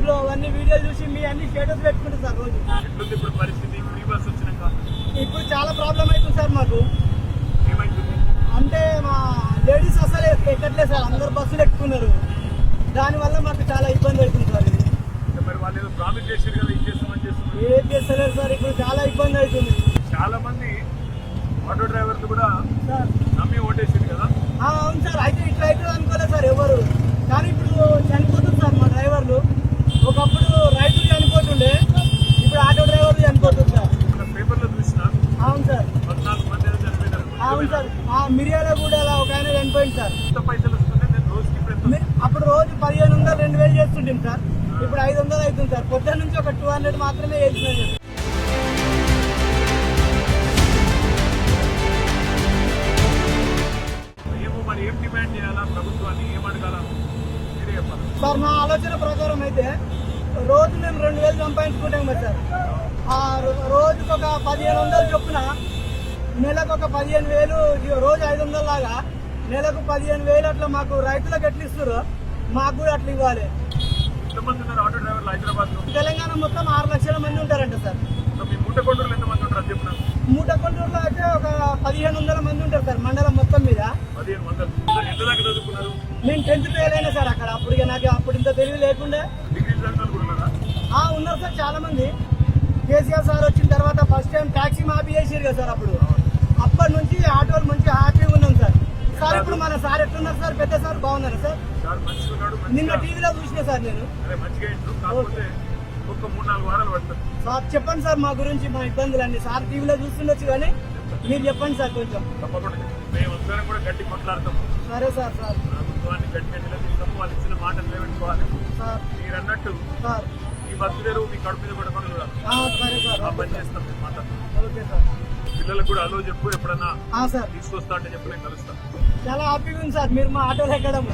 యూట్యూబ్లో అవన్నీ వీడియోలు చూసి మీ అన్ని స్టేటస్ పెట్టుకుంటారు సార్ రోజు. ఇప్పుడు పరిస్థితి. వచ్చినాక. ఇప్పుడు చాలా ప్రాబ్లం అవుతుంది సార్ మాకు. అంటే మా లేడీస్ అసలు ఎక్కట్లేదు సార్ అందరు బస్సులు ఎక్కుతున్నారు. దానివల్ల మాకు చాలా ఇబ్బంది అవుతుంది సార్ ఏం చేస్తలేదు సార్ ఇప్పుడు చాలా ఇబ్బంది అవుతుంది. చాలా మంది ఆటో డ్రైవర్లు కూడా కదా? అవును సార్ అయితే అవును సార్. ఆ మిరియాల కూడా ఒక ఆయన చనిపోయింది సార్. అప్పుడు రోజు పదిహేను వందలు రెండు వేలు చేస్తుంటాం సార్. ఇప్పుడు ఐదు వందలు అవుతుంది సార్. పొద్దున్న నుంచి ఒక టూ హండ్రెడ్ మాత్రమే చెప్పాలి. సార్ నా ఆలోచన ప్రకారం అయితే రోజు మేము రెండు వేలు సంపాదించుకుంటాం కదా సార్. రోజుకు ఒక పదిహేను వందలు చొప్పున నెలకు ఒక పదిహేను వేలు రోజు ఐదు వందల లాగా నెలకు పదిహేను వేలు అట్లా మాకు రైతులకు ఎట్లా ఇస్తారు మాకు కూడా అట్లా ఇవ్వాలి. తెలంగాణ మొత్తం ఆరు లక్షల మంది ఉంటారంట సార్. మూట కొండూరులో అయితే ఒక పదిహేను వందల మంది ఉంటారు సార్ మండలం మొత్తం మీద. నేను టెన్త్ ఫెయిల్ అయినా సార్ అక్కడ అప్పుడు నాకు అప్పుడు ఇంత తెలివి లేకుండే. ఉన్నారా? ఆ ఉన్నారు సార్ చాలా మంది కేసీఆర్ సార్ వచ్చిన తర్వాత ఫస్ట్ టైం ట్యాక్సీ మాఫీ చేసారు కదా సార్ అప్పుడు. అప్పటి నుంచి ఆటోలు మంచి హ్యాపీగా ఉన్నాం సార్. సార్ ఇప్పుడు మన సార్ ఎట్లున్నారు సార్? పెద్ద సార్ బాగున్నారు సార్? నిన్న టీవీలో చూసిన సార్ నేను. సార్ చెప్పండి సార్ మా గురించి మా ఇబ్బందులన్నీ. సార్ టీవీలో చూస్తుండొచ్చు కానీ మీరు చెప్పండి సార్ కొంచెం. కూడా గట్టి కొట్లాడతాం. సరే సార్ సార్. ప్రభుత్వాన్ని ఇచ్చిన మాటలు నిలబెట్టుకోవాలి. సార్. మీరు అన్నట్టు సార్. ఈ తెరువు మీ కడుపు మీద కూడా పిల్లలకు కూడా అలో చెప్పు ఎప్పుడన్నా ఆ, సార్. తీసుకొస్తా అంటే చెప్పు నేను కలుస్తాను చాలా హ్యాపీగా ఉంది సార్. మీరు మా ఆటోలో ఎక్కడం